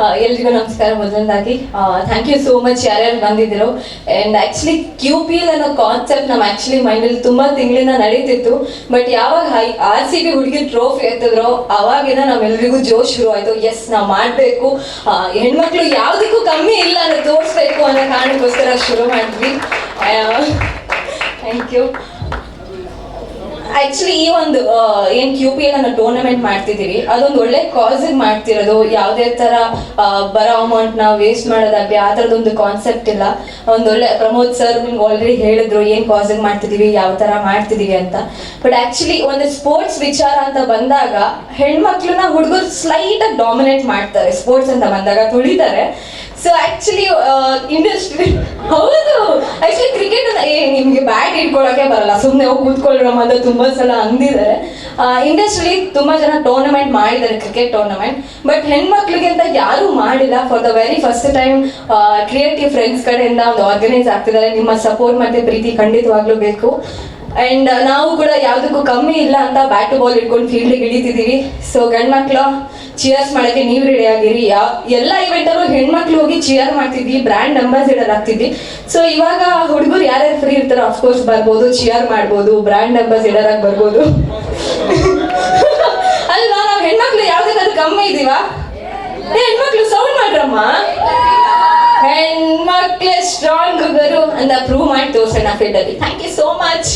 ಎಲ್ರಿಗೂ ನಮಸ್ಕಾರ. ಮೊದಲನೇದಾಗಿ ಥ್ಯಾಂಕ್ ಯು ಸೋ ಮಚ್ ಯಾರ್ಯಾರು ಬಂದಿದ್ರು. And actually Q P L ಅನ್ನೋ ಕಾನ್ಸೆಪ್ಟ್ ನಮ್ಮ ಆ್ಯಕ್ಚುಲಿ ಮೈಂಡಲ್ಲಿ ತುಂಬ ತಿಂಗಳಿಂದ ನಡೀತಿತ್ತು. ಬಟ್ ಯಾವಾಗ ಹೈ ಆರ್ ಸಿ ಬಿ ಹುಡುಗಿ ಟ್ರೋಫಿ ಎತ್ತಿದ್ರೋ ಅವಾಗಿನ ನಮ್ಮೆಲ್ರಿಗೂ ಜೋಶ್ ಶುರು ಆಯಿತು ಎಸ್ ನಾವು ಮಾಡಬೇಕು. ಹೆಣ್ಮಕ್ಳು ಯಾವುದಕ್ಕೂ ಕಮ್ಮಿ ಇಲ್ಲ ಅನ್ನೋ ತೋರಿಸ್ಬೇಕು ಅನ್ನೋ ಕಾರಣಕ್ಕೋಸ್ಕರ ಶುರು ಮಾಡಿದ್ವಿ. ಥ್ಯಾಂಕ್ ಯು ಆಕ್ಚುಲಿ ಈ ಒಂದು ಏನು ಕ್ಯೂ ಪಿ ಎಲ್ ಅನ್ನೋ ಟೂರ್ನಮೆಂಟ್ ಮಾಡ್ತಿದ್ದೀವಿ, ಅದೊಂದು ಒಳ್ಳೆ ಕಾಸ್ ಮಾಡ್ತಿರೋದು. ಯಾವುದೇ ತರ ಬರೋ ಅಮೌಂಟ್ ನಾವು ವೇಸ್ಟ್ ಮಾಡೋದಾಗ್ಲಿ ಆ ಥರದೊಂದು ಕಾನ್ಸೆಪ್ಟ್ ಇಲ್ಲ. ಒಂದೊಳ್ಳೆ ಪ್ರಮೋದ್ ಸರ್ ನಿಮ್ಗೆ ಆಲ್ರೆಡಿ ಹೇಳಿದ್ರು ಏನು ಕಾಸಿಗೆ ಮಾಡ್ತಿದ್ದೀವಿ, ಯಾವ ತರ ಮಾಡ್ತಿದ್ದೀವಿ ಅಂತ. ಬಟ್ ಆಕ್ಚುಲಿ ಒಂದು ಸ್ಪೋರ್ಟ್ಸ್ ವಿಚಾರ ಅಂತ ಬಂದಾಗ, ಹೆಣ್ಮಕ್ಳನ್ನ ಹುಡುಗರು ಸ್ಲೈಟ್ ಆಗಿ ಡಾಮಿನೇಟ್ ಮಾಡ್ತಾರೆ ಸ್ಪೋರ್ಟ್ಸ್ ಅಂತ ಬಂದಾಗ ತುಳಿತಾರೆ. ಸೊ ಆಕ್ಚುಲಿ ಇಂಡಸ್ಟ್ರಿ ಹೌದು! ನಿಮ್ಗೆ ಬ್ಯಾಟ್ ಇಟ್ಕೊಳಕ್ಕೆ ಬರಲ್ಲ. ಸುಮ್ಮನೆ ಹೋಗಿ ಕೂತ್ಕೊಳ್ಳೋ ಅಂತ ತುಂಬಾ ಸಲ ಅಂದಿದ್ದಾರೆ ಇಂಡಸ್ಟ್ರಿ ತುಂಬಾ ಜನ ಟೂರ್ನಮೆಂಟ್ ಮಾಡಿದ್ದಾರೆ ಕ್ರಿಕೆಟ್ ಟೂರ್ನಮೆಂಟ್ ಬಟ್ ಹೆಣ್ಮಕ್ಳಿಗೆ ಅಂತ ಯಾರು ಮಾಡಿಲ್ಲ. For the very first time creative friends ಕಡೆಯಿಂದ ಒಂದು ಆರ್ಗನೈಸ್ ಆಗ್ತಿದ್ದಾರೆ. ನಿಮ್ಮ ಸಪೋರ್ಟ್ ಮತ್ತೆ ಪ್ರೀತಿ ಖಂಡಿತವಾಗ್ಲೂ ಬೇಕು. ಅಂಡ್ ನಾವು ಕೂಡ ಯಾವುದಕ್ಕೂ ಕಮ್ಮಿ ಇಲ್ಲ ಅಂತ ಬ್ಯಾಟ್ ಬಾಲ್ ಇಟ್ಕೊಂಡು ಫೀಲ್ಡಿಗೆ ಇಳಿತಿದ್ದೀವಿ. ಸೊ ಗಂಡ್ಮಕ್ಳು ಚಿಯರ್ಸ್ ಮಾಡಕ್ಕೆ ನೀವು ರೆಡಿ ಆಗಿರಿ. ಯಾವ ಎಲ್ಲ ಇವೆಂಟಲ್ಲೂ ಹೆಣ್ಮಕ್ಳು ಹೋಗಿ ಚಿಯರ್ ಮಾಡ್ತಿದ್ವಿ. Brand ambassador ಆಗ್ತಿದ್ವಿ. ಸೊ ಇವಾಗ ಹುಡುಗರು ಯಾರ್ಯಾರು ಇರ್ತಾರೋ ಅಫ್ಕೋರ್ಸ್ ಬರ್ಬೋದು ಚಿಯರ್ ಮಾಡ್ಬೋದು ಬ್ರ್ಯಾಂಡ್ ಅಂಬಾಸಿಡರ್ ಆಗಿ ಬರ್ಬೋದು. ಅಲ್ವಾ, ನಾವು ಹೆಣ್ಮಕ್ಳು ಯಾವ್ದಕ್ಕಾದ್ರೂ ಕಮ್ಮಿ ಇದೀವಾ ಹೆಣ್ಮಕ್ಳು ಸೌಂಡ್ ಮಾಡ್ರಮ್ಮ. ಹೆಣ್ಮಕ್ಳೇ ಸ್ಟ್ರಾಂಗ್ ಗುರು ಅಂತ ಪ್ರೂವ್ ಮಾಡಿ ತೋರ್ಸೋಣ ಫೀಲ್ಡಲ್ಲಿ ಥ್ಯಾಂಕ್ ಯು ಸೋ ಮಚ್